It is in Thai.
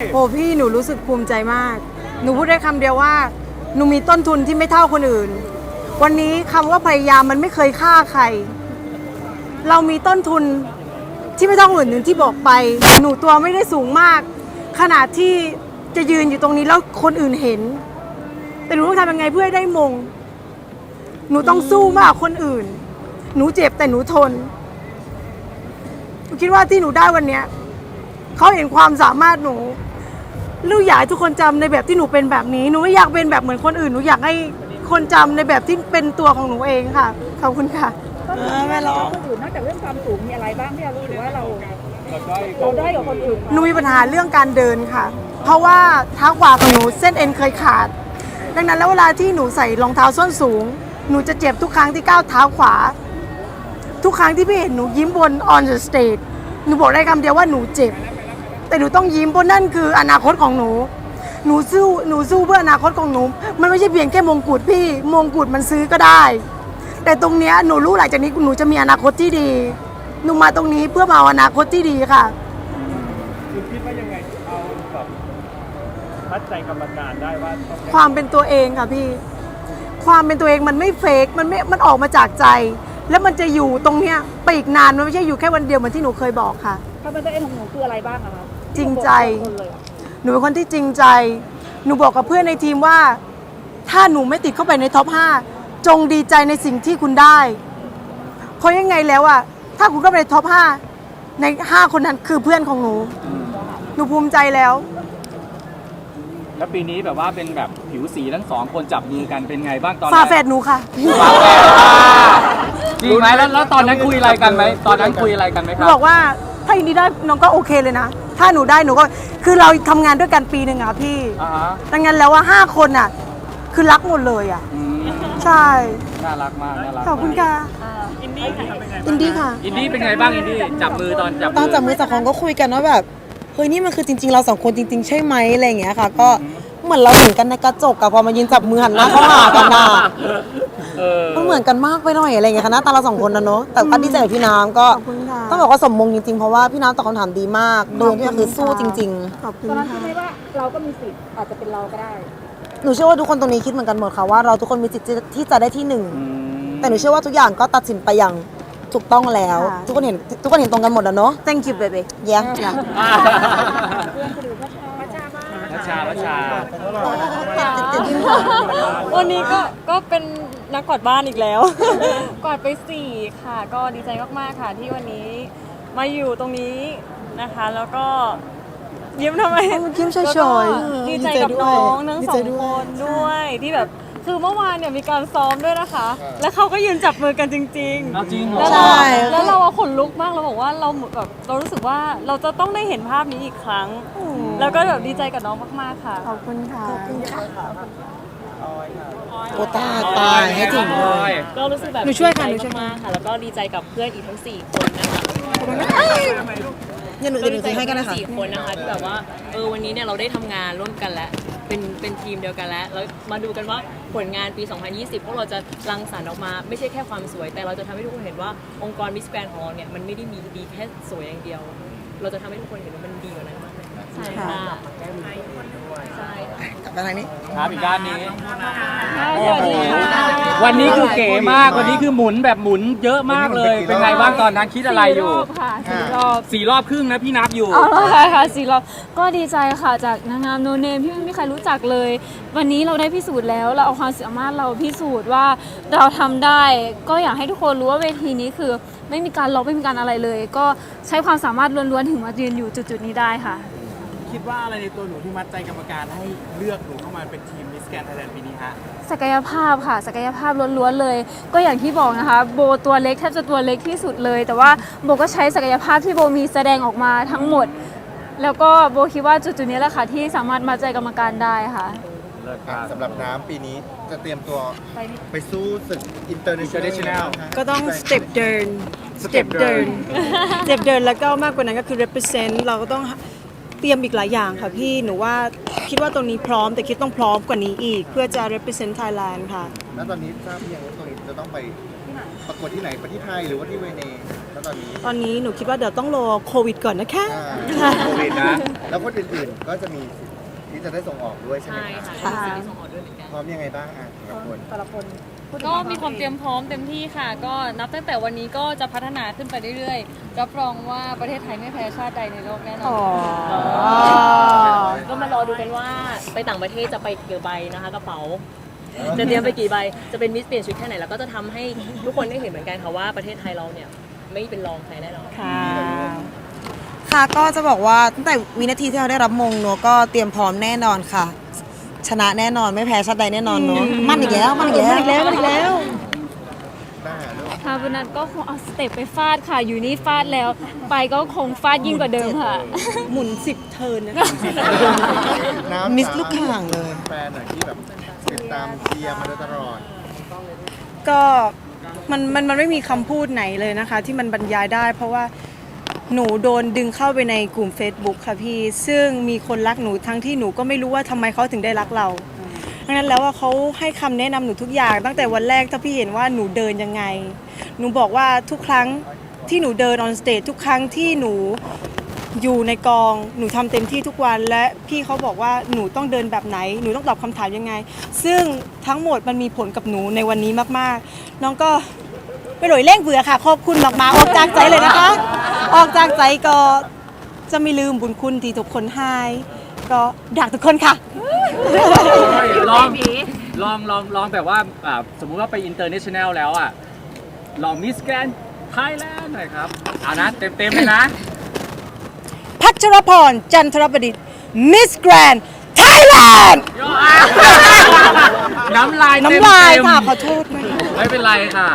โอ้พี่หนูรู้สึกภูมิใจมาก หนูพูดได้คำเดียวว่า หนูมีต้นทุนที่ไม่เท่าคนอื่น วันนี้คำว่าพยายามมันไม่เคยฆ่าใคร เรามีต้นทุนที่ไม่เท่าคนอื่นที่บอกไป หนูตัวไม่ได้สูงมาก ขนาดที่จะยืนอยู่ตรงนี้แล้วคนอื่นเห็น แต่หนูต้องทำยังไงเพื่อให้ได้มง หนูต้องสู้มากกว่าคนอื่น หนูเจ็บแต่หนูทน หนูคิดว่าที่หนูได้วันเนี้ยเขาเห็นความสามารถหนู หนูอยากให้ทุกคนจำในแบบที่หนูเป็นแบบนี้ หนูไม่อยากเป็นแบบเหมือนคนอื่น หนูอยากให้คนจำในแบบที่เป็นตัวของหนูเองค่ะ ขอบคุณค่ะไม่ร้องคนอื่นนอกจากเรื่องความสูงมีอะไรบ้างที่เรารู้สึกว่าเราเราได้อยกับคนอื่นหนูมีปัญหาเรื่องการเดินค่ะ เพราะว่าเท้าขวาของหนูเส้นเอ็นเคยขาด ดังนั้นแล้วเวลาที่หนูใส่รองเท้าส้นสูง หนูจะเจ็บทุกครั้งที่ก้าวเท้าขวา ทุกครั้งที่พี่เห็นหนูยิ้มบน on the stage หนูบอกได้คำเดียวว่าหนูเจ็บ แต่หนูต้องยิ้มเพราะนั่นคืออนาคตของหนู หนูสู้หนูสู้เพื่ออนาคตของหนู มันไม่ใช่เพียงแค่มงกุฎพี่ มงกุฎมันซื้อก็ได้ แต่ตรงเนี้ยหนูรู้หลังจากนี้หนูจะมีอนาคตที่ดี หนูมาตรงนี้เพื่อมาเอาอนาคตที่ดีค่ะ คุณคิดว่ายังไงถึงเอาแบบมัดใจกรรมการได้ว่าต้องความเป็นตัวเองค่ะพี่ ความเป็นตัวเองมันไม่เฟกมันไม่ มันออกมาจากใจ แล้วมันจะอยู่ตรงเนี้ยไปอีกนาน มันไม่ใช่อยู่แค่วันเดียวเหมือนที่หนูเคยบอกค่ะ ความเป็นตัวเองของหนูคืออะไรบ้างอะคะ จริงใจคนเลยอะหนูเป็นคนที่จริงใจ หนูบอกกับเพื่อนในทีมว่า ถ้าหนูไม่ติดเข้าไปในท็อป5จงดีใจในสิ่งที่คุณได้เพราะยังไงแล้วอะถ้าคุณเข้าไปในท็อป5ใน 5 คนนั้นคือเพื่อนของหนู หนูภูมิใจแล้ว แล้วปีนี้แบบว่าเป็นแบบผิวสีทั้งสองคนจับมือกันเป็นไงบ้างตอนฝานั้นแฝดหนูค่ะ ฝาแฝดจริงไหมแล้วแล้วตอนนั้นคุยอะไรกันไหมตอนนั้นคุยอะไรกันไหมหคนูรับ บอกว่า ถ้าอินดีได้น้องก็โอเคเลยนะ ถ้าหนูได้หนูก็คือเราทำงานด้วยกันปีหนึ่งอะพี่อ่าฮะดังนั้นแล้วว่าห้าคนอะคือรักหมดเลยอะอืมใช่น่ารักมากน่ารักขอบคุณค่ะอินดี้ค่ะ อินดี้เป็นไงบ้างอินดี้จับมือตอนจับตอนจับมือจับของก็คุยกันว่าแบบเฮ้ยนี่มันคือจริง ๆ เราสองคนจริง ๆ ใช่ไหมอะไรอย่างเงี้ยค่ะ ก็ เหมือนเราเห็นกันในกระจกอะพอมายืนจับมือหันหน้าเข้าหากันอะเออมันเหมือนกันมากไปหน่อยอะไรอย่างเงี้ยค่ะหน้าตาเราสองคนนะเนอะแต่ก็ดีใจกับพี่น้ำก็ขอบคุณค่ะ ต้องบอกว่าสมมงจริงๆเพราะว่าพี่น้ำตอบคำถามดีมากโดยที่ก็คือสู้จริงขอบคุณตอนนั้นคิค่ะดไหมว่าเราก็มีสิทธิ์อาจจะเป็นเราก็ได้ๆหนูเชื่อว่าทุกคนตรงนี้คิดเหมือนกันหมดค่ะว่าเราทุกคนมีจิตที่จะได้ที่หนึ่งอืม แต่หนูเชื่อว่าทุกอย่างก็ตัดสินไปอย่างถูกต้องแล้วทุกคนเห็นทุกคนเห็นตรงกันหมดแล้วเนอะ thank you baby เย้อ่าเพื่อนคนอื่นพัชชาพัช ชาบ้างวัชชาวัชชา วันนี้ก็ก็เป็นนักกวาดบ้านอีกแล้ว กวาดไปสี่ค่ะ ก็ดีใจมากๆค่ะที่วันนี้มาอยู่ตรงนี้นะคะ แล้วก็ยิ้มทำไมยิ้มเฉยๆแล้วก็ดีใจกับน้องทั้งดีสใจองด้วยคนด้วยที่แบบ คือเมื่อวานเนี่ยมีการซ้อมด้วยนะคะ แล้วเขาก็ยืนจับมือกันจริงเอาจริงเหรๆอแล้วเราใช่ แล้วเราอะขนลุกมากเราบอกว่าเราแบบเรารู้สึกว่าเราจะต้องได้เห็นภาพนี้อีกครั้ง แล้วก็แบบดีใจกับน้องมากๆค่ะ ขอบคุณค่ะ โอตาตายให้ถึงเลย ก็รู้สึกแบบหนูช่วยค่ะดีหนูช่วยใจมากๆค่ะ แล้วก็ดีใจกับเพื่อนอีกทั้ง4คนนะคะเดี๋ยวหนูก็เดี๋ยวหนูดีใจซื้อให้กักันบนะคะ สี่คนนะคะที่แบบว่าเออวันนี้เนี่ยเราได้ทำงานร่วมกันแล้ว เป็นเป็นทีมเดียวกันแล้ว แล้วมาดูกันว่าผลงานปี 2020 พวกเราจะรังสรรค์ออกมา ไม่ใช่แค่ความสวย แต่เราจะทำให้ทุกคนเห็นว่าองค์กรมิสแกรนของเราเนี่ยมันไม่ได้มีดีแค่สวยอย่างเดียว เราจะทำให้ทุกคนเห็นว่ามันดีกว่านั้นมา ค่ะ ใช่ค่ะกลับไปทางนี้ ครับอีกด้านนี้สวัสดีค่ะวันนี้คือเก๋มาก วันนี้คือหมุนแบบหมุนเยอะมากเลย เป็นไงบ้างตอนนั้นคิดอะไรอยู่ สี่รอบค่ะสี่รอบสี่รอบครึ่งนะพี่นับอยู่อ๋อใช่ค่ะสี่รอบก็ดีใจค่ะจากนางงามโนเนมที่ไม่มีใครรู้จักเลย วันนี้เราได้พิสูจน์แล้วเราเอาความสามารถเราพิสูจน์ว่าเราทำได้ ก็อยากให้ทุกคนรู้ว่าเวทีนี้คือ ไม่มีการล็อกไม่มีการอะไรเลย ก็ใช้ความสามารถล้วนๆถึงมายืนอยู่จุดๆนี้ได้ค่ะ คิดว่าอะไรในตัวหนูที่มัดใจกรรมการให้เลือกหนูเข้ามาเป็นทีมมิสแกนไทยแลนด์ปีนี้ฮะ ศักยภาพค่ะ ศักยภาพล้วนๆเลย ก็อย่างที่บอกนะคะ โบตัวเล็กแทบจะตัวเล็กที่สุดเลย แต่ว่าโบก็ใช้ศักยภาพที่โบมีแสดงออกมาทั้งหมด แล้วก็โบคิดว่าจุดๆนี้แหละค่ะที่สามารถมาใจกรรมการได้ค่ะสำหรับน้ำปีนี้จะเตรียมตัวไปสู้ศึกอินเตอร์เนชั่นแน International ลก็ต้องสเต็ปเดินสเต็ปเดิน สเต็ปเดินแล้วก็มากกว่านั้นก็คือ represent เราก็ต้อง เตรียมอีกหลายอย่างค่ะพี่หนูว่าคิดว่าตรงนี้พร้อมแต่คิดต้องพร้อมกว่านี้อีก เพื่อจะ represent Thailand ค่ะ แล้วตอนนี้ทราบหรือยังว่าตรงนี้จะต้องไปประกวดที่ไหนประเทศไทยหรือว่าที่เวเนคะตอนนี้ตอนนี้หนูคิดว่าเดี๋ยวต้องรอโควิดก่อนนะคะอ่าโควิดนะ แล้วคนอื่นๆก็จะมีสิทธิ์ที่จะได้ส่งออกด้วยใช่ไหมใช่คะค่ะที่ส่งออกด้วยเหมือนกัน พร้อมยังไงบ้างอะแต่ละคน แต่ละคน ก็มีความเตรียมพร้อมเต็มที่ค่ะ ก็นับตั้งแต่วันนี้ก็จะพัฒนาขึ้นไปเรื่อยๆ รับรองว่าประเทศไทยไม่แพ้ชาติใดในโลกแน่นอนก็มารอดูกันว่าไปต่างประเทศจะไปกี่ใบนะคะกระเป๋า จะเตรียมไปกี่ใบ จะเป็นมิสเปลี่ยนชุดแค่ไหนแล้วก็จะทำให้ทุกคนได้เห็นเหมือนกันค่ะว่าประเทศไทยเราเนี่ยไม่เป็นรองใครแน่นอนค่ะค่ะก็จะบอกว่าตั้งแต่วินาทีที่เราได้รับมงเนอะก็เตรียมพร้อมแน่นอนค่ะ ชนะแน่นอนไม่แพ้ชาติใดแน่นอนเนอะมันอีกแล้วมันอีกแล้วมันอีกแล้วมันอีกแล้วได้ลูกค่ะวันนั้นก็คงเอาสเต็ปไปฟาดค่ะ อยู่นี่ฟาดแล้ว ไปก็คงฟาดยิ่งกว่าเดิมค่ะ หมุนสิบเทิร์นนะคะน้ำมิสลูกข่างเลย แฟนหน่อยที่แบบติดตามเชียร์มาโดยตลอด ก็มันมันมันไม่มีคำพูดไหนเลยนะคะ ที่มันบรรยายได้ เพราะว่า หนูโดนดึงเข้าไปในกลุ่ม Facebook ค่ะพี่ ซึ่งมีคนรักหนูทั้งที่หนูก็ไม่รู้ว่าทำไมเขาถึงได้รักเราดังนั้นแล้วว่าเขาให้คำแนะนำหนูทุกอย่าง ตั้งแต่วันแรกถ้าพี่เห็นว่าหนูเดินยังไง หนูบอกว่าทุกครั้งที่หนูเดินออนสเตจทุกครั้งที่หนูอยู่ในกอง หนูทำเต็มที่ทุกวัน และพี่เขาบอกว่าหนูต้องเดินแบบไหน หนูต้องตอบคำถามยังไง ซึ่งทั้งหมดมันมีผลกับหนูในวันนี้มากๆ น้องก็ไปหลอยเร่งเบื่อค่ะ ขอบคุณมากๆออกจากใจเลยนะคะ ออกจากใจก็จะไม่ลืมบุญคุณที่ทุกคนให้ก็ดักทุกคนค่ะ ลองลองลองลองแบบว่าอ่าสมมุติว่าไปอินเตอร์เนชั่นแนลแล้วอะ ลองมิสแกรนไทยแลนด์หน่อยครับเอานะเต็มเต็มๆเลยนะ พัชรพร จันทรประดิษฐ์มิสแกรนไทยแลนด์น้ำลายเต็มๆน้ำลายค่ะ ขอโทษค่ะไม่เป็นไรค่ะ